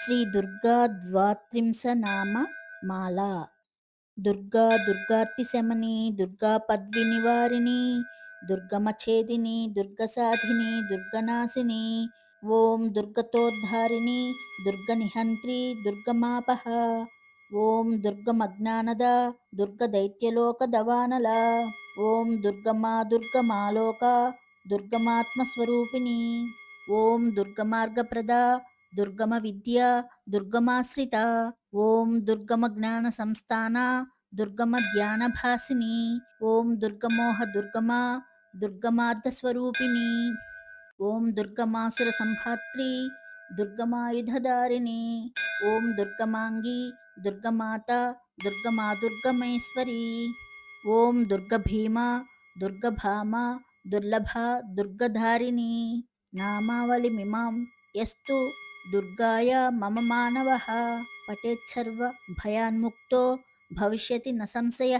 శ్రీ దుర్గా ద్వాత్రింస నామ మాల. దుర్గా దుర్గార్తి శమని దుర్గా పద్వి నివారిణి దుర్గమఛేదిని దుర్గసాధిని దుర్గనాశిని ఓం దుర్గతోద్ధారిణి దుర్గనిహంత్రి దుర్గమాపహ ఓం దుర్గమజ్ఞానద దుర్గదైత్యలోక దవానల ఓం దుర్గమా దుర్గమాలోక దుర్గమాత్మస్వరూపిణి ఓం దుర్గమార్గప్రద दुर्गम विद्या दुर्गमाश्रिता। ॐ दुर्गमज्ञानसंस्थाना ओम दुर्गमोह दुर्गमा दुर्गमार्धस्वरूपिणी। ॐ दुर्गमासुरसंभात्री दुर्गमायुधधारिणी। ओम दुर्गमांगी दुर्गमाता दुर्गमा दुर्गमेश्वरी ॐ दुर्गभीमा दुर्गभामा दुर्लभा दुर्गधारिणी। नामावलिमिमां यस्तु దుర్గాయ మమ మానవ పటేచ్ఛర్వ భయాన్ముక్తో భవిష్యతి న సంశయ